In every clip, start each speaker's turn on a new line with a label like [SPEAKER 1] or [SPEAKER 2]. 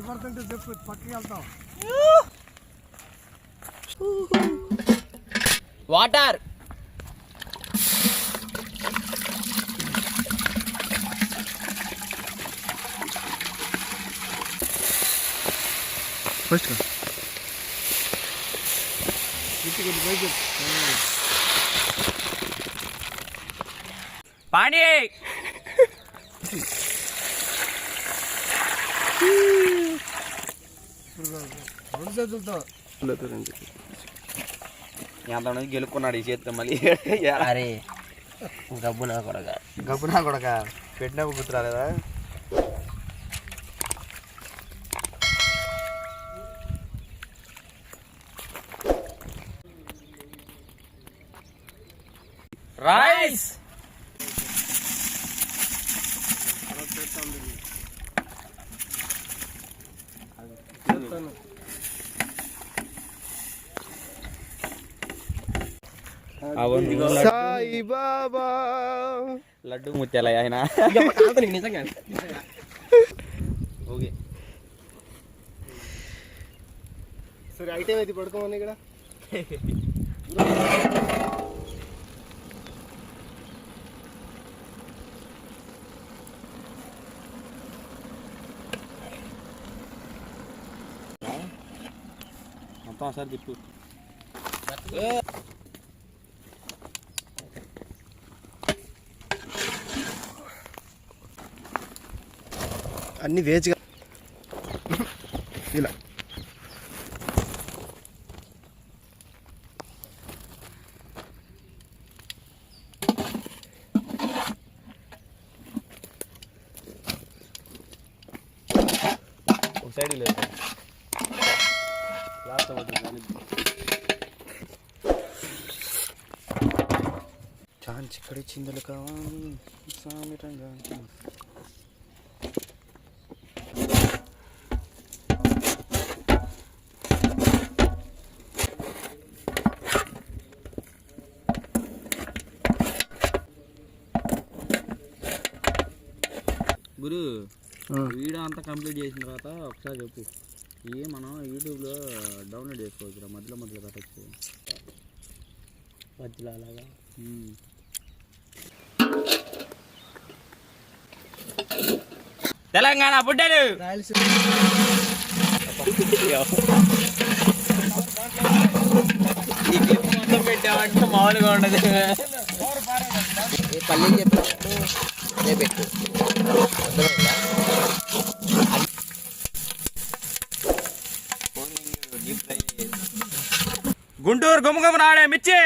[SPEAKER 1] కనపడుతుంటే చెప్పు పక్కకి వెళ్తాం.
[SPEAKER 2] వాటర్.
[SPEAKER 1] ఫస్ట్
[SPEAKER 2] పానీ.
[SPEAKER 1] రెండు చేతులతో
[SPEAKER 2] గెలుక్కున్నాడు ఈ చేతితో మళ్ళీ.
[SPEAKER 3] అరే గబ్బు నా కొడగా
[SPEAKER 2] గబ్బునా కొడక. పెట్టినప్పుడు గుర్తురాలేదా రైస్ అవును.
[SPEAKER 1] సాయి బాబా
[SPEAKER 2] లడ్డు ముత్యాల ఆయన. ఓకే.
[SPEAKER 1] సరే ఐటమ్ అయితే పడుకోమని ఇక్కడ.
[SPEAKER 2] మొత్తం ఒకసారి తిప్పు.
[SPEAKER 1] అన్ని వేజ్గా. ఇలా.
[SPEAKER 2] ఒక సైడ్ లేదు. లాస్ట్ ఛాన్స్ ఇక్కడ చిందలు కావాలి. సామిరంగా గురు వీడియో అంతా కంప్లీట్ చేసిన తర్వాత ఒకసారి చెప్పు. ఏ మనం యూట్యూబ్లో డౌన్లోడ్ చేసుకోవచ్చు మధ్యలో మధ్యలో పెట్టచ్చు.
[SPEAKER 3] మధ్యలో అలాగా?
[SPEAKER 2] తెలంగాణ బుడ్డలు పెట్టామంటే మామూలుగా ఉండదు.
[SPEAKER 3] పల్లీలు చెప్పినట్టు అదే పెట్టు అర్థమైందా
[SPEAKER 2] గుంటూరు గుమగుమ రాడే మిర్చి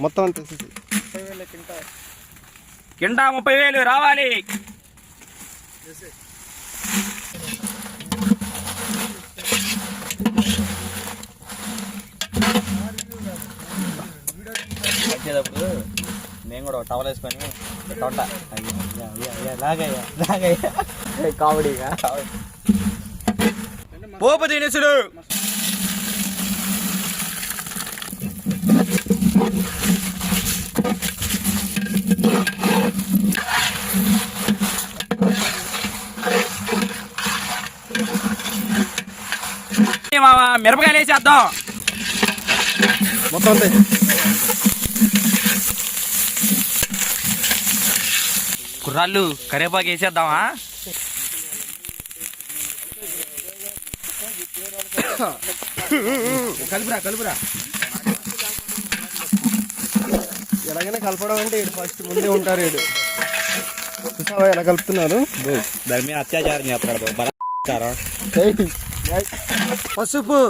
[SPEAKER 1] మొత్తం అంతా తీసేసి.
[SPEAKER 2] కింటా ముప్పై వేలు రావాలి వచ్చేటప్పుడు మేము కూడా టవల్ వేసుకొని తొంట. లాగయ్యా లాగయ్యా. కామెడీగా? పోపు మామ మిరపకాయలు వేసేద్దాం.
[SPEAKER 1] మొత్తం
[SPEAKER 2] కుర్రాళ్ళు కరివేపాకు వేసేద్దామా?
[SPEAKER 1] కలుపురా కలుపురా. ఎలాగైనా కలపడం అంటే ఫస్ట్ ముందే ఉంటారు ఈడు. చూసావా ఎలా కలుపుతున్నారు?
[SPEAKER 2] దాని మీద అత్యాచారం చేస్తాడు
[SPEAKER 1] పసుపు.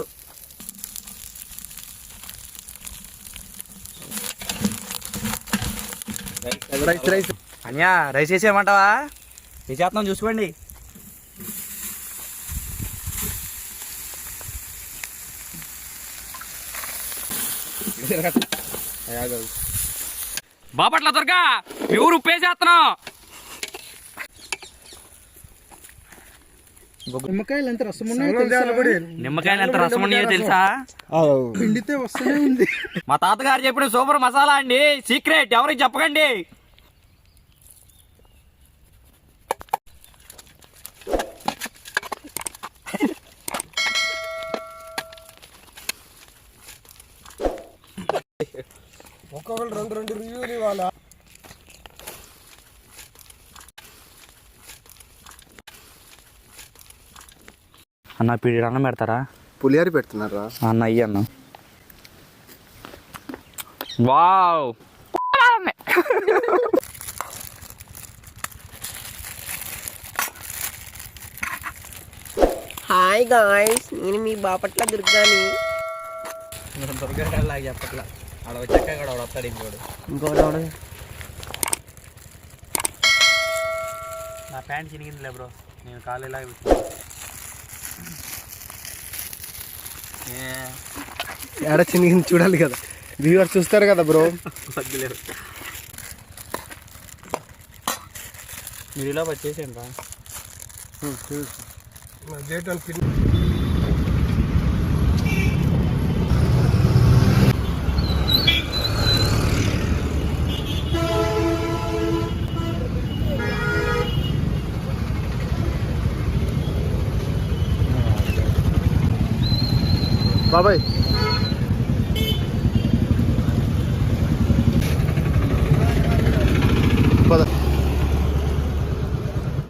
[SPEAKER 1] Rice rice.
[SPEAKER 2] అన్యా రైస్ వేసేయమంటావా వేసేస్తున్నాం చూసుకోండి బాపట్ల దుర్గా ఎవరు ఉప్పేసేస్తున్నాం
[SPEAKER 1] నిమ్మకాయలు ఎంత రసం ఉన్నాయి
[SPEAKER 2] నిమ్మకాయలు ఎంత రసం ఉన్నాయో తెలుసా?
[SPEAKER 1] పిండితే వస్తూనే ఉంది.
[SPEAKER 2] మా తాతగారు చెప్పిన సూపర్ మసాలా అండి సీక్రెట్ ఎవరికి చెప్పకండి.
[SPEAKER 1] ఒక్కొక్కరు రెండు రెండు రివ్యూలు ఇవ్వాలా?
[SPEAKER 2] అన్న పీడి అన్నం పెడతారా?
[SPEAKER 1] పులిహార పెడుతున్నారా?
[SPEAKER 2] అన్న అయ్యి అన్న. వావ్!
[SPEAKER 3] హాయ్ గాయ్స్ నేను మీ బాపట్ల దుర్గాని.
[SPEAKER 2] దొరకలాగా చెప్పట్లా. ఆడ వచ్చాక కూడా వస్తాడు ఇంకోడు.
[SPEAKER 3] ఇంకోటి
[SPEAKER 2] నా ప్యాంట్ చినిగిందిలే బ్రో. నేను కాలు ఇలా
[SPEAKER 1] ఎడ చిన్న చూడాలి కదా. వ్యూవర్ చూస్తారు కదా బ్రో.
[SPEAKER 2] వద్దులేరు మీరు ఇలా వచ్చేసేయండి రా.
[SPEAKER 1] 宝贝。